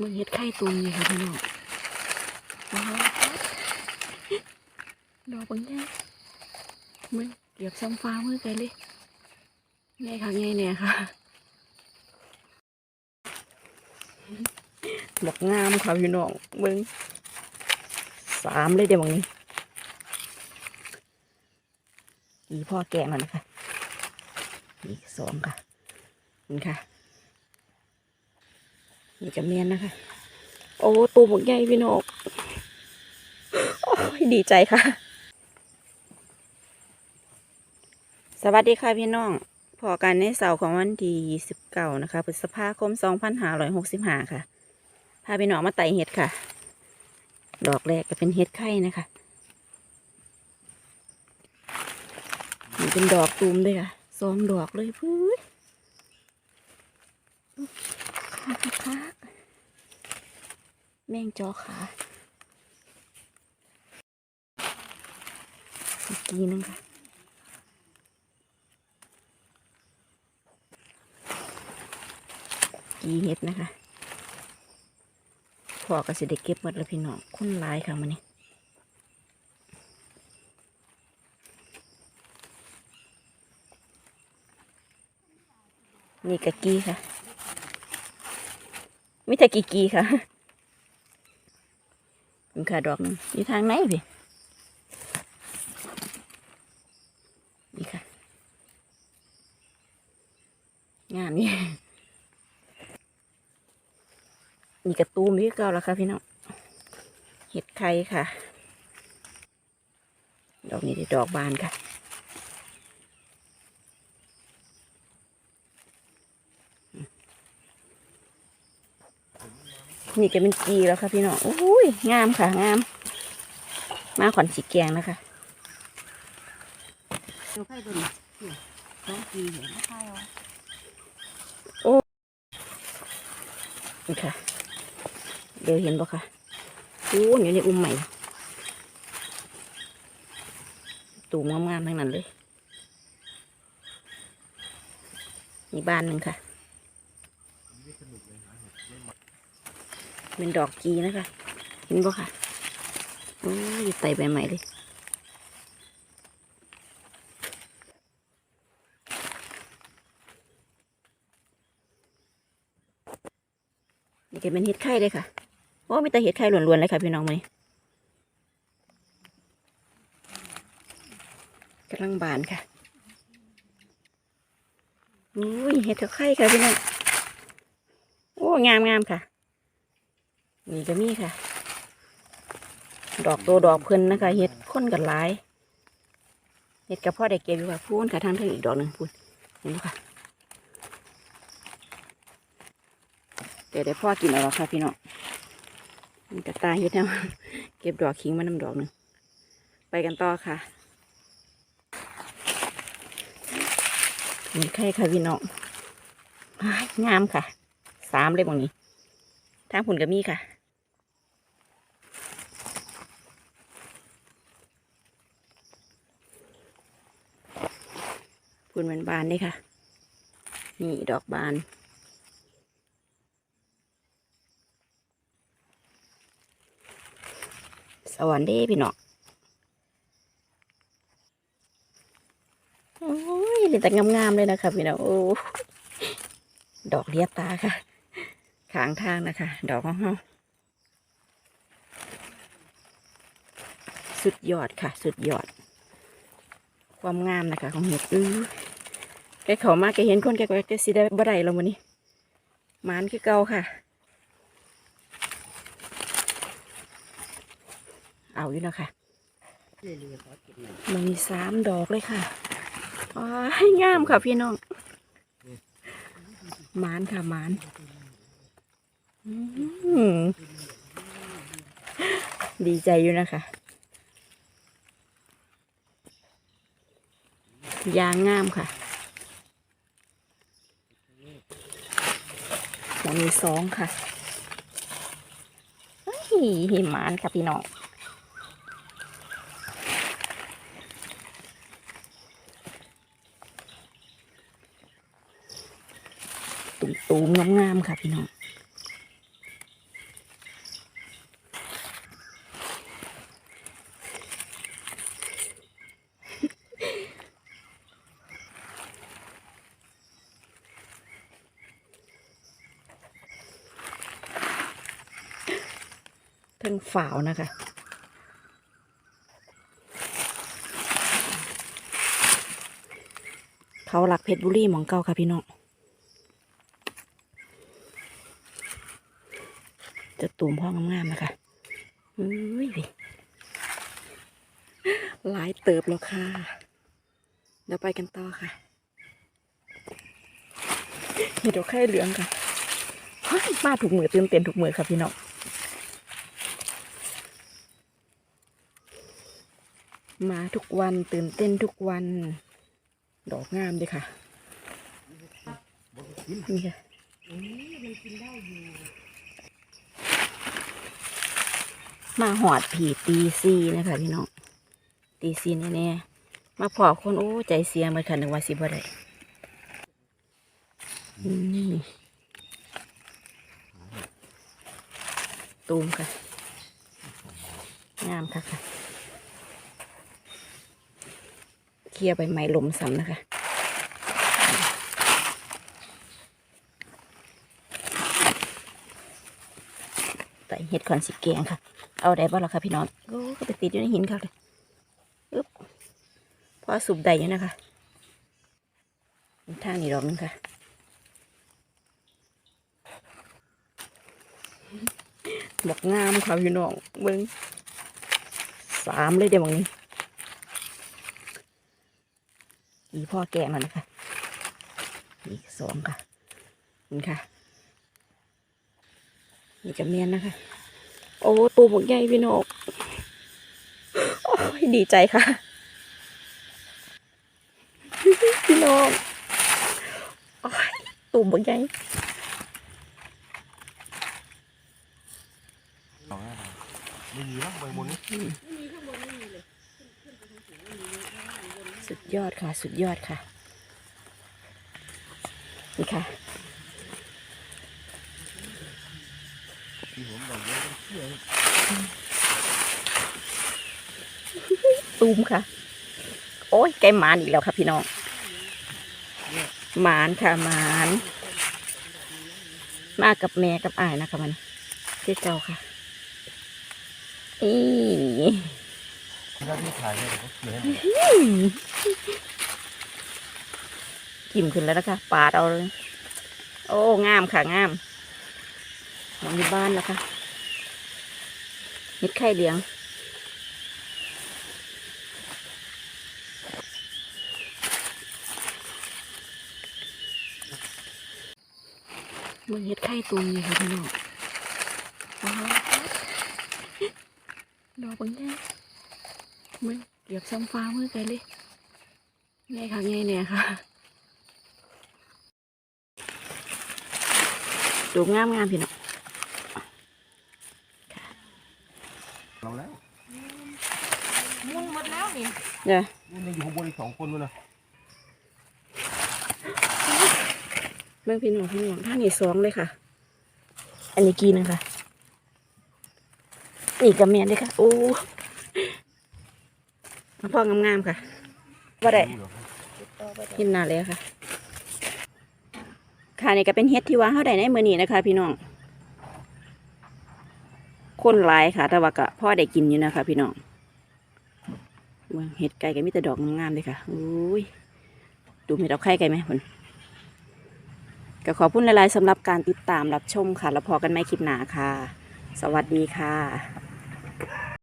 มึงเฮ็ดไข่ตุนนี่ค่ะพี่น้องว้าวดอกบางแง่มึงเก็บซ้ำฟ้ามือไปเลยแง่ค่ะแง่เนี่ยค่ะดอกงามค่ะพี่น้องมึงสามเลยเดี๋ยวมึงนี้อีพ่อแกงแล้วนะคะอีสองค่ะนี่ค่ะ นี่จะเมียนนะคะ โอ้ตูหมกใหญ่พี่น้องโอ้ยดีใจค่ะ สวัสดีค่ะพี่น้องพอกันในเสาร์ของวันที่ 29 นะคะพฤษภาคม 2565 ค่ะ พาพี่น้องมาไต่เห็ดค่ะ ดอกแรกก็เป็นเห็ดไข่นะคะนี่เป็นดอกตูมด้วยค่ะสองดอกเลยพื้น คักคักแมงจอขาอีกทีนึงค่ะกีเห็ดนะคะพอก็สิได้เก็บหมดแล้วพี่น้องคนร้ายค่ะมันนี่นี่กะกีค่ะ มิแต่กีกีค่ะเป็นค่ะดอกนึงอยู่ทางไหนพี่นี่ค่ะงามนี่นี่กระตูมที่เก่าแล้วค่ะพี่น้องเห็ดไข่ค่ะ ดอกนี้ดอกบานค่ะ นี่ก็เป็นกีแล้วค่ะพี่น้องโอ้ยงามค่ะงาม มาขวัญสีแกงนะคะดูไข่ตัวนี้องปีเห็นไข่เอานี่ค่ะ เดี๋ยวเห็นปะคะโอ้ยอยู่ในอุ้มใหม่ตูมงามๆทั้งนั้นเลย มีบ้านหนึ่งค่ะ เป็นดอกกีนะคะ เห็นปะคะโอ้ยไต่ใบใหม่เลยนี่จะเป็นเห็ดไข่เลยค่ะโอ้มีแต่เห็ดไข่ล้วนๆเลยค่ะพี่น้องมื้อนี้กำลังบานค่ะอุ้ยเห็ดไข่ค่ะพี่น้องโอ้งามงามๆค่ะ นี่ก็มีค่ะ ดอกโตดอกเพิ่นนะคะเห็ดค้นกันหลายเห็ดกับพ่อได้เก็บอยู่ค่ะพูนค่ะทางเทิงอีกดอกหนึ่งพูนเห็นไหมค่ะเดี๋ยวได้พ่อกินเอาแล้วค่ะพี่น้องมีกระตายเฮ็ดแนวเก็บดอกขิงมานำดอกหนึ่งไปกันต่อค่ะมีไข่ค่ะพี่น้องงามค่ะ สามเลยบางนี้ทางผุนก็มีค่ะ ผุนมันบานเลยค่ะ นี่ดอกบาน สวัสดีพี่น้องโอ้ยเหลือแต่งามๆเลยนะคะพี่น้องโอ้ดอกเลียตาค่ะขางทางนะคะ ดอกของเฮาสุดยอดค่ะ สุดยอด ความงามนะคะ ของเห็ดอือ แกเขามาแกเห็นคนแกก็จะสิได้บ่ได้แล้ววันนี้หมานคือเก่าค่ะ เอาอยู่นะคะเรื่อยๆขอกินหน่อยมันมีสามดอกเลยค่ะว้ายงามค่ะพี่น้องหมานค่ะหมานดีใจอยู่นะคะยางงามค่ะ มันมีสองค่ะหิหิมานค่ะพี่น้องตุ่มๆงามๆค่ะพี่น้อง ทั้งฝาวนะคะ เขาหลักเพชรบุรีหมองเก่าค่ะพี่น้อง จะตูมพ่องามๆนะคะอุ้ยหลายเติบแล้วค่ะเดี๋ยวไปกันต่อค่ะเห็ดดอกไข่เหลืองค่ะเฮ้ยมาถูกมือตื่นเต้นถูกมือค่ะพี่น้อง มาทุกวันตื่นเต้นทุกวัน ดอกงามเลยค่ะ นี่ค่ะมาหอดผีตีซีนะคะพี่น้องตีซีแน่ๆมาพอคนโอ้ใจเสียเหมือนกันนึกว่าสิบ่ได้นี่ตูมค่ะ งามค่ะค่ะ เคลียร์ใบไม้ลมซ้ำนะคะใส่เห็ดขอนสิแกงค่ะ เอาได้บ่ล่ะค่ะพี่น้องโอ้ก็ไปติดอยู่ในหินค่ะเลยอึ๊บพอสุบได้อยู่นะคะท่านี้อนึงค่ะบอกงามค่ะพี่น้องเบิ้งสามเลยเดี๋ยวบางนี้ อีพ่อแกงแล้วนะคะ อีกสองค่ะนี่ค่ะ นี่จะเมียนนะคะ โอ้ตัวบกใหญ่พี่นกโอ้ยดีใจค่ะ พี่นกโอ้ยตัวบกใหญ่ไม่มีแล้วใบบนนี้ สุดยอดค่ะ สุดยอดค่ะ นี่ค่ะตูมค่ะ โอ้ยแกหมานอีกแล้วค่ะพี่น้องหมานค่ะหมาน มากับแม่กับอายนะคะมันที่เก่าค่ะอี ที่หน้าที่ถ่ายเนี่ยเขาเขียนให้กิ่มขึ้นแล้วนะคะปาดเอาเลย โอ้งามค่ะงามของอยู่บ้านแล้วค่ะเห็ดไข่เหลียงมึงเห็ดไข่ตุงนี่ค่ะพี่น้องว้าวดอกบางแง่ มึงเก็บซ้ำฟ้ามือไกลเลยไงค่ะไงเนี่ยค่ะดูงามงามๆพี่น้องเราแล้วมุนหมดแล้วนี่เดี๋ยวนี่ยังอยู่ข้างบนอีกสองคนด้วยนะเรื่องพี่น้องพี่น้องท่างนี้สองเลยค่ะ อันนี้กีนึงค่ะนี่กับแมนเลยค่ะ โอ้มา พ่องามๆค่ะว่าได้รู้เห็นหน้าเลยค่ะ ค่ะนี่ก็เป็นเฮ็ดที่ว่าเขาได้ในมือนี้นะคะ พี่น้อง คนหลายค่ะ แต่ว่าก็พ่อได้กินอยู่นะคะ พี่น้องเห็ดไก่ก็มีแต่ดอกงามๆเลยค่ะอุ้ยดูเห็ดเอาไข่ไก่ไหมคนก็ขอบคุณหลายๆสำหรับการติดตามรับชมค่ะ แล้วพอกันไหมคลิปหนาค่ะ สวัสดีค่ะ